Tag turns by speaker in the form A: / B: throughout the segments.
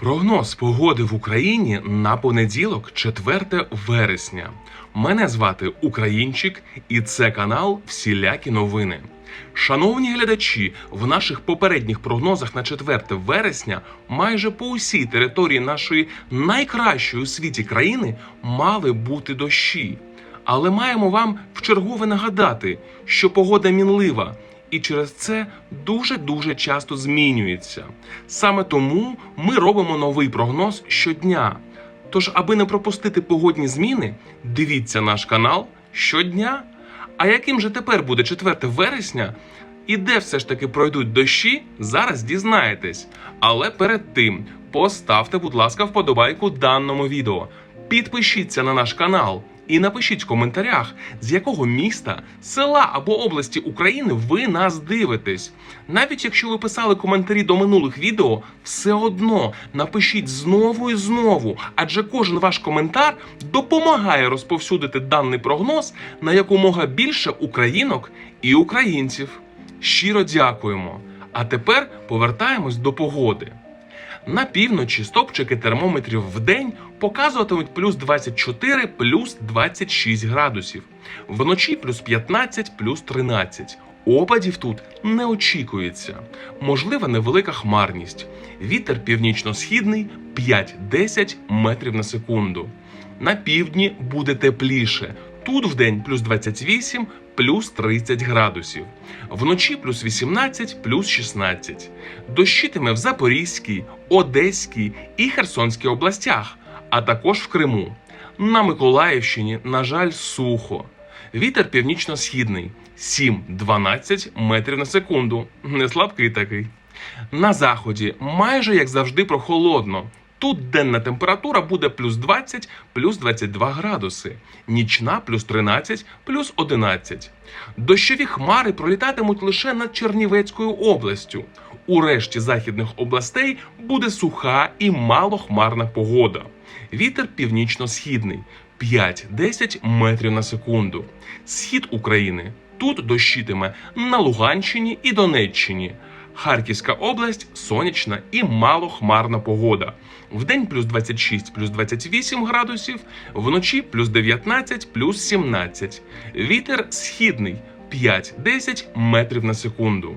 A: Прогноз погоди в Україні на понеділок, 4 вересня. Мене звати Українчик, і це канал Всілякі новини. Шановні глядачі, в наших попередніх прогнозах на 4 вересня майже по усій території нашої найкращої у світі країни мали бути дощі. Але маємо вам вчергове нагадати, що погода мінлива, і через це дуже-дуже часто змінюється. Саме тому ми робимо новий прогноз щодня. Тож, аби не пропустити погодні зміни, дивіться наш канал щодня. А яким же тепер буде 4 вересня? І де все ж таки пройдуть дощі, зараз дізнаєтесь. Але перед тим поставте, будь ласка, вподобайку даному відео. Підпишіться на наш канал і напишіть в коментарях, з якого міста, села або області України ви нас дивитесь. Навіть якщо ви писали коментарі до минулих відео, все одно напишіть знову і знову, адже кожен ваш коментар допомагає розповсюдити даний прогноз на якомога більше українок і українців. Щиро дякуємо. А тепер повертаємось до погоди. На півночі стопчики термометрів в день показуватимуть плюс 24, плюс 26 градусів. Вночі плюс 15, плюс 13. Опадів тут не очікується. Можлива невелика хмарність. Вітер північно-східний 5-10 метрів на секунду. На півдні буде тепліше. Тут вдень плюс 28, плюс 30 градусів. Вночі плюс 18, плюс 16. Дощитиме в Запорізькій, Одеській і Херсонській областях, а також в Криму. На Миколаївщині, на жаль, сухо. Вітер північно-східний 7-12 метрів на секунду. Не слабкий такий. На заході майже як завжди прохолодно. Тут денна температура буде плюс 20, плюс 22 градуси, нічна плюс 13, плюс 11. Дощові хмари пролітатимуть лише над Чернівецькою областю. У решті західних областей буде суха і малохмарна погода. Вітер північно-східний 5-10 метрів на секунду. Схід України. Тут дощитиме на Луганщині і Донеччині. Харківська область сонячна і малохмарна погода. Вдень плюс 26, плюс 28 градусів, вночі плюс 19, плюс 17. Вітер східний 5-10 метрів на секунду.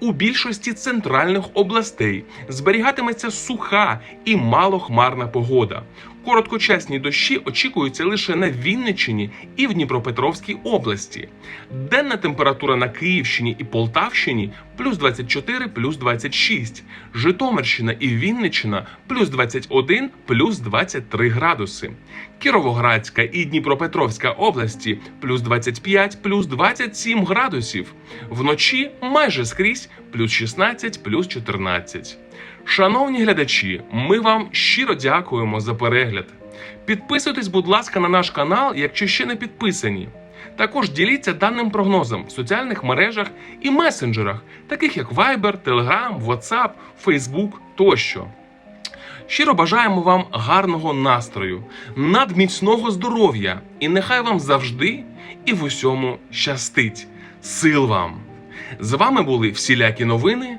A: У більшості центральних областей зберігатиметься суха і малохмарна погода. Короткочасні дощі очікуються лише на Вінниччині і в Дніпропетровській області. Денна температура на Київщині і Полтавщині плюс 24, плюс 26. Житомирщина і Вінниччина плюс 21, плюс 23 градуси. Кіровоградська і Дніпропетровська області плюс 25, плюс 27 градусів. Вночі майже скрізь плюс 16, плюс 14. Шановні глядачі, ми вам щиро дякуємо за перегляд. Підписуйтесь, будь ласка, на наш канал, якщо ще не підписані. Також діліться даним прогнозом в соціальних мережах і месенджерах, таких як Viber, Telegram, WhatsApp, Facebook тощо. Щиро бажаємо вам гарного настрою, надміцного здоров'я, і нехай вам завжди і в усьому щастить. Сил вам! З вами були всілякі новини.